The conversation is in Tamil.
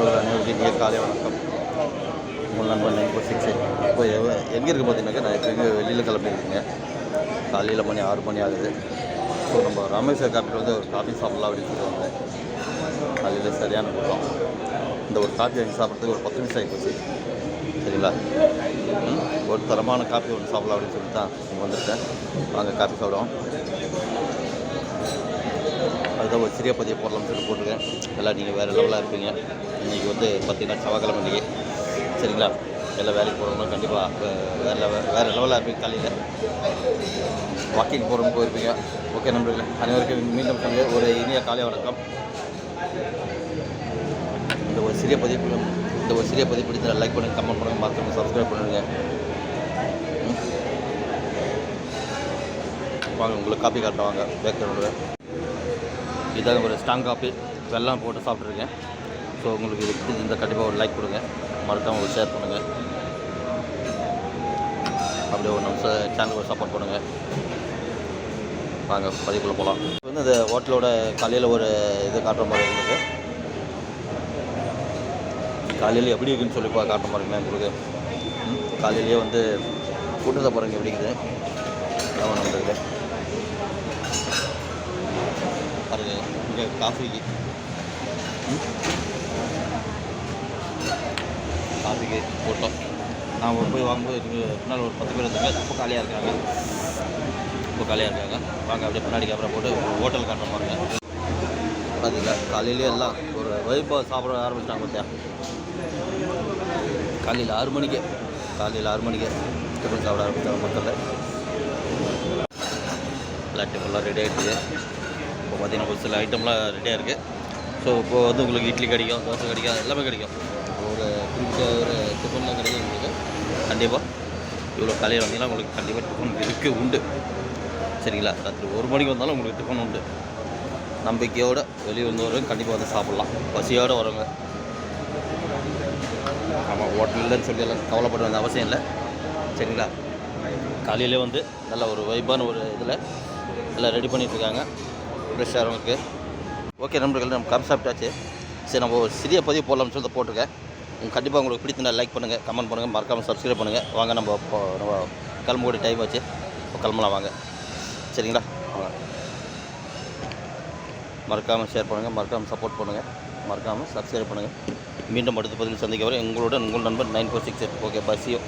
காலை வணக்கம். உங்கள் நண்பர் நைன் ஃபோர் சிக்ஸ் இப்போ எங்கே இருக்குது பார்த்தீங்கன்னாக்கா நான் இப்போ வெளியில் கிளம்பியிருக்கேங்க. காலையில் மணி ஆறு மணி ஆகுது. ஸோ நம்ம ராமேஸ்வர் காப்பியில் வந்து ஒரு காஃபி சாப்பிடலாம் அப்படின்னு சொல்லி வந்தேன். காலையில் சரியான கூட்டம் இந்த ஒரு காஃபி வாங்கி சாப்பிட்றதுக்கு ஒரு பத்து நிமிஷம் ஆகி போச்சு சரிங்களா ஒரு தரமான காஃபி ஒன்று சாப்பிடலாம் அப்படின்னு சொல்லிட்டு தான் வந்திருக்கேன். வாங்க காஃபி சாப்பிடுவோம். அதுதான் ஒரு சிறிய பதிவு போடலாம்னு சொல்லி போட்டிருக்கேன். எல்லாம் நீங்கள் வேறு லெவலாக இருப்பீங்க. இன்றைக்கி வந்து பார்த்திங்கன்னா செவ்வாய்க்கிழமை இன்றைக்கி சரிங்களா? எல்லாம் வேலைக்கு போகிறவங்க கண்டிப்பாக வேறு லெவல் வேறு லெவலாக இருப்பீங்க காலையில். வாக்கிங் போகிறவங்க போயிருப்பீங்க. ஓகே நண்பர்களே அனைவருக்கும் மீண்டும் ஒரு இனிய காலை வணக்கம். இந்த ஒரு சிறிய பதிவு இந்த ஒரு சிறிய பதிவு பிடித்த லைக் பண்ணுங்கள் கமெண்ட் பண்ணுங்கள் மறக்காம சப்ஸ்கிரைப் பண்ணுங்க. வாங்க உங்களுக்கு காப்பி காட்ட வாங்க. பேக்கரோட இதாக ஒரு ஸ்ட்ராங் காப்பி வெள்ளம் போட்டு சாப்பிட்ருக்கேன் ஸோ உங்களுக்கு இது பிடிச்சிருந்தா கண்டிப்பாக ஒரு லைக் கொடுங்க. மறக்காமல் ஒரு ஷேர் பண்ணுங்கள் அப்படியே ஒரு நம்ம சேனலுக்கு சப்போர்ட் பண்ணுங்கள் வாங்க பதிவுக்குள்ளே போகலாம் இப்போ வந்து இந்த ஹோட்டலோட காலையில் ஒரு இது காட்டுற மாதிரி உங்களுக்கு காலையில் எப்படி இருக்குன்னு சொல்லி பா காட்டுற மாதிரி உங்களுக்கு. காலையிலேயே வந்து கூட்டத்தை பாருங்கள் எப்படி இருக்குது. ஆமாம் நம்மளுக்கு பாருங்க இங்கே காஃபிக்கு அதுக்கு போட்டோம். நான் போய் வாங்கும்போது பின்னால் ஒரு பத்து பேர் இருந்தாங்க. இப்போ காலியாக இருக்காங்க. இப்போ காலியாக இருக்காங்க. வாங்க அப்படியே பின்னாடி கேமரா போட்டு ஹோட்டல் காட்டுற மாதிரி பார்த்தீங்களா காலையிலே எல்லாம் ஒரு வைப்பாக சாப்பிட ஆரம்பிச்சிட்டாங்க பார்த்தியா காலையில் ஆறு மணிக்கு. காலையில் ஆறு மணிக்கு டிஃபன் சாப்பிட ஆரம்பிச்சாங்க மக்களில் எல்லா டிஃபன்லாம் ரெடி ஆகிடுச்சு இப்போ பார்த்தீங்கன்னா ஒரு சில ஐட்டம்லாம் ரெடியாக இருக்குது ஸோ இப்போ வந்து உங்களுக்கு இட்லி கிடைக்கும் தோசை கிடைக்கும் எல்லாமே கிடைக்கும். ஒரு டிஃபன் ஒரு டிஃபன்லாம் கிடைக்கும் உங்களுக்கு கண்டிப்பாக இவ்வளோ காலையில் வந்தீங்கன்னா உங்களுக்கு கண்டிப்பாக டிஃபன் இருக்குது உண்டு. சரிங்களா? ராத்திரி ஒரு மணிக்கு வந்தாலும் உங்களுக்கு டிஃபன் உண்டு. நம்பிக்கையோடு வெளியே வந்தவரும் கண்டிப்பாக வந்து சாப்பிட்லாம். பசியோடு வரவங்க ஆமாம் ஹோட்டல் இல்லைன்னு சொல்லி எல்லாம் கவலைப்பட வேண்டிய அவசியம் இல்லை. சரிங்களா? காலையிலே வந்து நல்ல ஒரு வைப்பான ஒரு இதில் எல்லாம் ரெடி பண்ணிகிட்ருக்காங்க ஃப்ரெஷ்ஷாக இருக்கு ஓகே நண்பர்கள் நம்ம கம் சாப்பிட்டாச்சு சரி நம்ம ஒரு சிறிய பதிவு போடலாம்னு சொல்லி போட்டிருக்கேன். கண்டிப்பாக உங்களுக்கு பிடிச்சிருந்தா லைக் பண்ணுங்கள் கமெண்ட் பண்ணுங்கள் மறக்காமல் சப்ஸ்கிரைப் பண்ணுங்கள் வாங்க நம்ம இப்போ நம்ம கிளம்பக்கூடிய டைம் வச்சு இப்போ கிளம்பலாம் வாங்க. சரிங்களா? வாங்க. மறக்காமல் ஷேர் பண்ணுங்கள் மறக்காமல் சப்போர்ட் பண்ணுங்கள் மறக்காமல் சப்ஸ்கிரைப் பண்ணுங்கள் மீண்டும் அடுத்த பதிவில் சந்திக்க வரை எங்களோட உங்கள் நண்பர் nine four six eight. Okay பஸ்ஸியோ